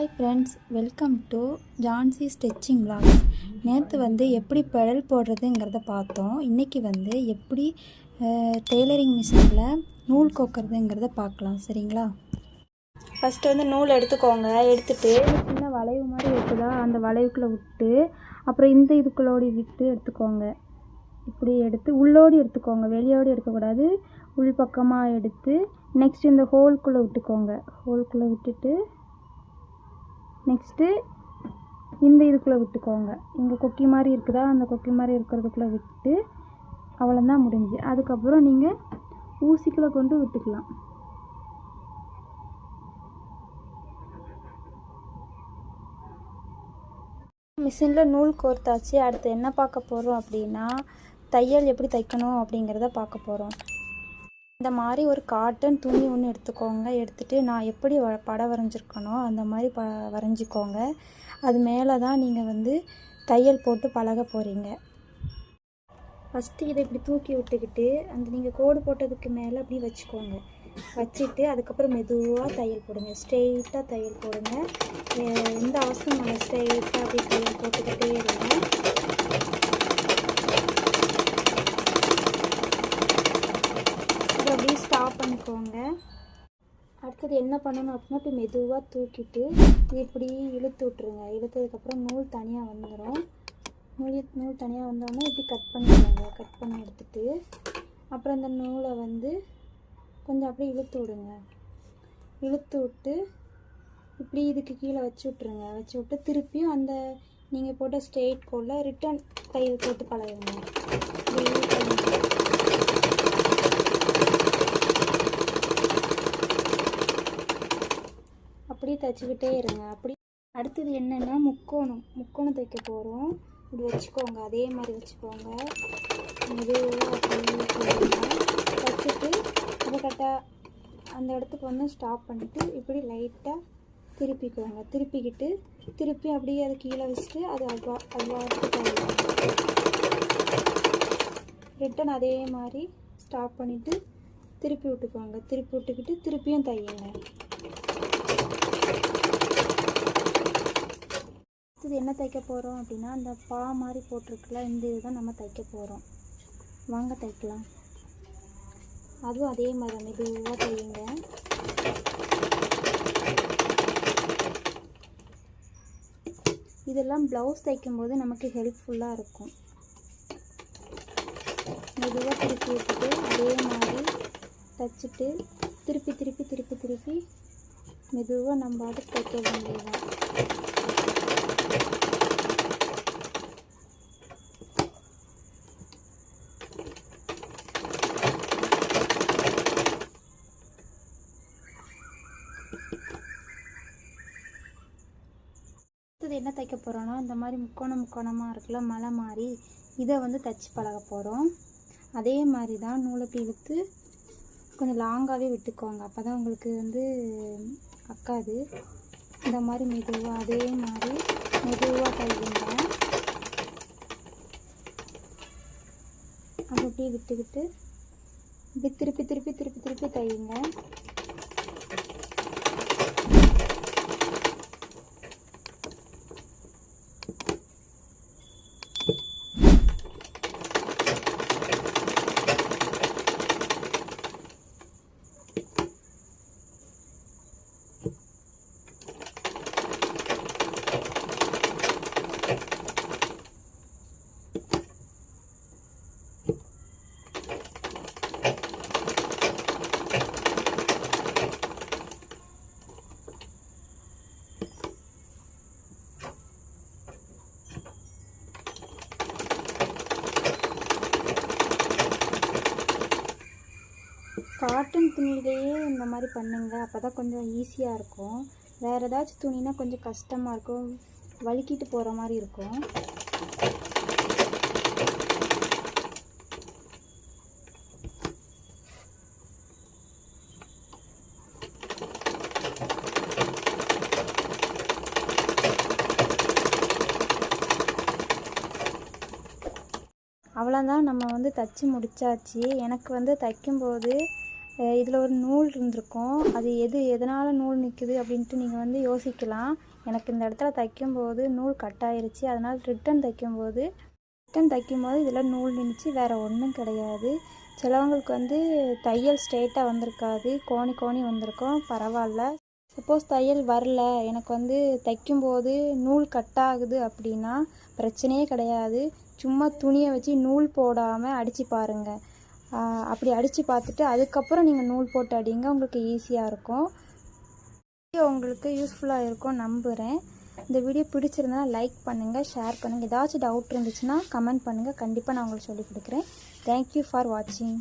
Hi friends welcome to Jhansi stitching vlogs நேற்று வந்து எப்படி பெடல் போடுறதுங்கிறத பார்த்தோம். இன்றைக்கி வந்து எப்படி டெய்லரிங் மிஷினில் நூல் கோக்கிறதுங்கிறத பார்க்கலாம். சரிங்களா? ஃபஸ்ட்டு வந்து நூல் எடுத்துக்கோங்க. எடுத்துகிட்டு சின்ன வளைவு மாதிரி இருக்குதா? அந்த வளைவுக்குள்ளே விட்டு அப்புறம் இந்த இதுக்குள்ளோடி விட்டு எடுத்துக்கோங்க. இப்படி எடுத்து உள்ளோடி எடுத்துக்கோங்க. வெளியோடி எடுக்கக்கூடாது. உள் பக்கமாக எடுத்து நெக்ஸ்ட் இந்த ஹோல்குள்ளே விட்டுக்கோங்க. ஹோல்குள்ளே விட்டுட்டு நெக்ஸ்ட்டு இந்த இதுக்குள்ளே விட்டுக்கோங்க. இங்கே கொக்கி மாதிரி இருக்குதா? அந்த கொக்கி மாதிரி இருக்கிறதுக்குள்ளே விட்டு அவ்வளோதான் முடிஞ்சு. அதுக்கப்புறம் நீங்கள் ஊசிக்குள்ளே கொண்டு விட்டுக்கலாம். மிஷினில் நூல் கோர்த்தாச்சு. அடுத்து என்ன பார்க்க போகிறோம் அப்படின்னா தையல் எப்படி தைக்கணும் அப்படிங்கிறத பார்க்க போகிறோம் இந்த மாதிரி ஒரு காட்டன் துணி ஒன்று எடுத்துக்கோங்க. எடுத்துகிட்டு நான் எப்படி வ படம் வரைஞ்சிருக்கனோ அந்த மாதிரி ப வரைஞ்சிக்கோங்க. அது மேலே தான் நீங்கள் வந்து தையல் போட்டு பழக போகிறீங்க ஃபஸ்ட்டு இதை இப்படி தூக்கி விட்டுக்கிட்டு அந்த நீங்கள் கோடு போட்டதுக்கு மேலே அப்படி வச்சுக்கோங்க. வச்சுட்டு அதுக்கப்புறம் மெதுவாக தையல் போடுங்க. ஸ்ட்ரெயிட்டாக தையல் போடுங்க. எந்த அவசரம் இல்லை. ஸ்ட்ரெயிட்டாக அப்படி தையல் போட்டுக்கிட்டே இருங்க அதை அப்படியே ஸ்டாப் பண்ணிக்கோங்க அடுத்தது என்ன பண்ணணும் அப்படின்னா இப்படி மெதுவாக தூக்கிட்டு இப்படி இழுத்து விட்ருங்க இழுத்ததுக்கப்புறம் நூல் தனியாக வந்துடும் நூல் நூல் தனியாக வந்தோடனே இப்படி கட் பண்ணிடுங்க கட் பண்ணி எடுத்துட்டு அப்புறம் இந்த நூலை வந்து கொஞ்சம் அப்படியே இழுத்து விடுங்க. இழுத்து விட்டு இப்படி இதுக்கு கீழே வச்சு விட்ருங்க வச்சு விட்டு திருப்பியும் அந்த நீங்கள் போட்ட ஸ்ட்ரெயிட் கோலில் ரிட்டன் தையல் போட்டு பழகுங்க இப்படி இழுத்து அப்படியே தைச்சிக்கிட்டே இருங்க. அப்படி அடுத்தது என்னென்னா முக்கோணம். முக்கோணம் தைக்க போகிறோம் இப்படி வச்சுக்கோங்க. அதே மாதிரி வச்சுக்கோங்க. மெதுவாக அப்படியே வச்சுட்டு அதை கரெக்டாக அந்த இடத்துக்கு வந்து ஸ்டாப் பண்ணிவிட்டு இப்படி லைட்டாக திருப்பிக்கோங்க. திருப்பிக்கிட்டு திருப்பி அப்படியே அதை கீழே வச்சுட்டு அது அல்வா அவ்வளோ ரிட்டன் அதே மாதிரி ஸ்டாப் பண்ணிவிட்டு திருப்பி விட்டுக்கோங்க. திருப்பி விட்டுக்கிட்டு திருப்பியும் தையுங்க. இது என்ன தைக்க போகிறோம் அப்படின்னா அந்த பா மாதிரி போட்டிருக்குல இந்த இதுதான் நம்ம தைக்க போகிறோம் வாங்க தைக்கலாம். அதுவும் அதே மாதிரி தான் மெதுவாக தையுங்க. இதெல்லாம் ப்ளவுஸ் தைக்கும்போது நமக்கு ஹெல்ப்ஃபுல்லாக இருக்கும். மெதுவாக திருப்பி விட்டுட்டு அதே மாதிரி தைச்சிட்டு திருப்பி திருப்பி திருப்பி திருப்பி மெதுவாக நம்ம அதுக்கு தைக்க வேண்டியதுதான். அடுத்தது என்ன தைக்க போகிறோன்னா இந்த மாதிரி முக்கோணம் முக்கோணமாக இருக்குல்ல மலை மாதிரி இதை வந்து தைச்சி பழக போகிறோம் அதே மாதிரி தான் நூலை இழுத்து கொஞ்சம் லாங்காகவே விட்டுக்கோங்க. அப்போ தான் உங்களுக்கு வந்து அக்காது. இந்த மாதிரி மெதுவாக அதே மாதிரி மெதுவாக தையுங்க. அது அப்படியே விட்டுக்கிட்டு இப்படி திருப்பி திருப்பி திருப்பி திருப்பி தையுங்க. காட்டன் துணியிலேயே இந்த மாதிரி பண்ணுங்க. அப்போ தான் கொஞ்சம் ஈஸியாக இருக்கும். வேறு ஏதாச்சும் துணினா கொஞ்சம் கஷ்டமாக இருக்கும். வழுக்கிட்டு போகிற மாதிரி இருக்கும். அவ்வளோதான் நம்ம வந்து தச்சு முடிச்சாச்சு. எனக்கு வந்து தைக்கும்போது இதில் ஒரு நூல் இருந்திருக்கும். அது எது எதனால் நூல் நிற்குது அப்படின்ட்டு நீங்கள் வந்து யோசிக்கலாம். எனக்கு இந்த இடத்துல தைக்கும்போது நூல் கட் ஆயிருச்சு. அதனால் ரிட்டன் தைக்கும்போது ரிட்டன் தைக்கும்போது இதில் நூல் நின்றுச்சு வேறு ஒன்றும் கிடையாது. சிலவங்களுக்கு வந்து தையல் ஸ்ட்ரெயிட்டாக வந்திருக்காது. கோணி கோணி வந்திருக்கும். பரவாயில்ல. சப்போஸ் தையல் வரல. எனக்கு வந்து தைக்கும்போது நூல் கட் ஆகுது அப்படின்னா பிரச்சனையே கிடையாது. சும்மா துணியை வச்சு நூல் போடாமல் அடித்து பாருங்கள் அப்படி அடித்து பார்த்துட்டு அதுக்கப்புறம் நீங்கள் நூல் போட்டு அடிங்க. உங்களுக்கு ஈஸியாக இருக்கும். வீடியோ உங்களுக்கு யூஸ்ஃபுல்லாக இருக்கும் நம்புகிறேன் இந்த வீடியோ பிடிச்சிருந்தா லைக் பண்ணுங்கள் ஷேர் பண்ணுங்கள் ஏதாச்சும் டவுட் இருந்துச்சுன்னா கமெண்ட் பண்ணுங்கள் கண்டிப்பாக நான் உங்களுக்கு சொல்லிக் கொடுக்குறேன். தேங்க்யூ ஃபார் வாட்சிங்